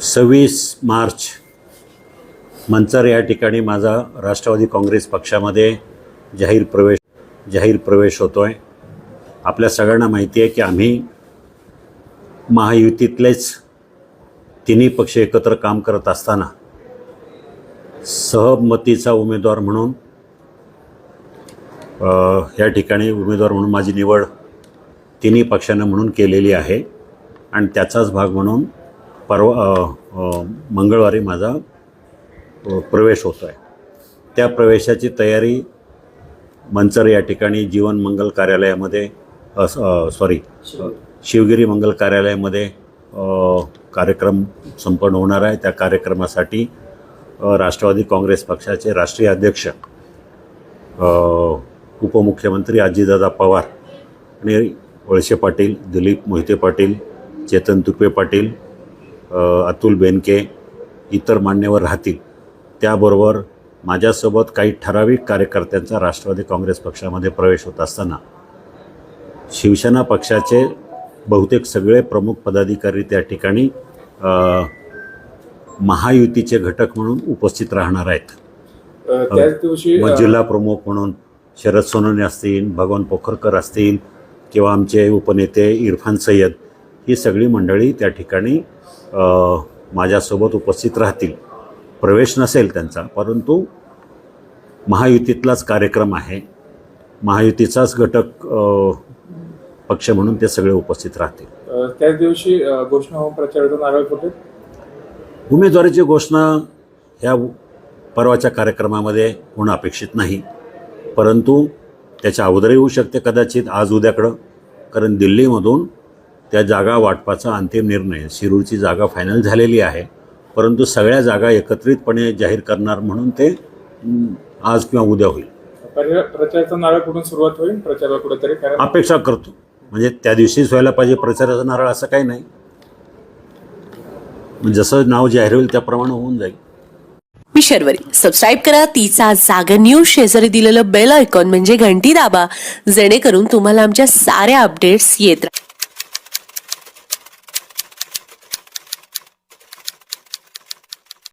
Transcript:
सव्वीस मार्च मंचर या ठिकाणी माझा राष्ट्रवादी काँग्रेस पक्षामध्ये जाहीर प्रवेश जाहीर प्रवेश होतो आहे आपल्या सगळ्यांना माहिती आहे की आम्ही महायुतीतलेच तिन्ही पक्ष एकत्र काम करत असताना सहमतीचा उमेदवार म्हणून या ठिकाणी उमेदवार म्हणून माझी निवड तिन्ही पक्षानं म्हणून केलेली आहे. आणि त्याचाच भाग म्हणून परवा मंगळवारी माझा प्रवेश होतो आहे त्या प्रवेशाची तयारी मंचर या ठिकाणी जीवन मंगल कार्यालयामध्ये सॉरी शिवगिरी मंगल कार्यालयामध्ये कार्यक्रम संपन्न होणार आहे. त्या कार्यक्रमासाठी राष्ट्रवादी काँग्रेस पक्षाचे राष्ट्रीय अध्यक्ष उपमुख्यमंत्री आजीदादा पवार आणि वळसे पाटील दिलीप मोहिते पाटील चेतन तुपे पाटील अतुल बेनके इतर मान्यवर राहतील. त्याबरोबर माझ्यासोबत काही ठराविक कार्यकर्त्यांचा राष्ट्रवादी काँग्रेस पक्षामध्ये प्रवेश होत असताना शिवसेना पक्षाचे बहुतेक सगळे प्रमुख पदाधिकारी त्या ठिकाणी महायुतीचे घटक म्हणून उपस्थित राहणार आहेत. मग जिल्हा प्रमुख म्हणून शरद सोनवणे असतील भगवान पोखरकर असतील किंवा आमचे उपनेते इरफान सय्यद ही सगळी मंडळी त्या ठिकाणी माझ्यासोबत उपस्थित राहतील. प्रवेश नसेल त्यांचा परंतु महायुतीतलाच कार्यक्रम आहे. महायुतीचाच घटक पक्ष म्हणून ते सगळे उपस्थित राहतील. त्याच दिवशी घोषणा होऊन प्रचाराचा नारळ फुटेल? उमेदवारीची घोषणा ह्या परवाच्या कार्यक्रमामध्ये होणं अपेक्षित नाही. परंतु त्याच्या अगोदरही होऊ शकते कदाचित आज उद्याकडं. कारण दिल्लीमधून त्या जागा वाटपाचा अंतिम निर्णय शिरूरची जागा फायनल झालेली आहे. परंतु सगळ्या जागा एकत्रितपणे जाहीर करणार म्हणून ते आज किंवा उद्या होईल. प्रचाराचा नारळ कुठून सुरुवात होईल? प्रचाराला कुठेतरी कारण अपेक्षा करतो. म्हणजे त्या दिवशीच व्हायला पाहिजे प्रचाराचा नारळ असं काही नाही. जसं नाव जाहीर होईल त्याप्रमाणे होऊन जाईल. मी शर्वरी. सबस्क्राईब करा. तिचा जागर न्यूज शेजारी दिलेलं बेल आयकॉन म्हणजे घंटी दाबा. जेणेकरून तुम्हाला आमच्या साऱ्या अपडेट्स येत राहतील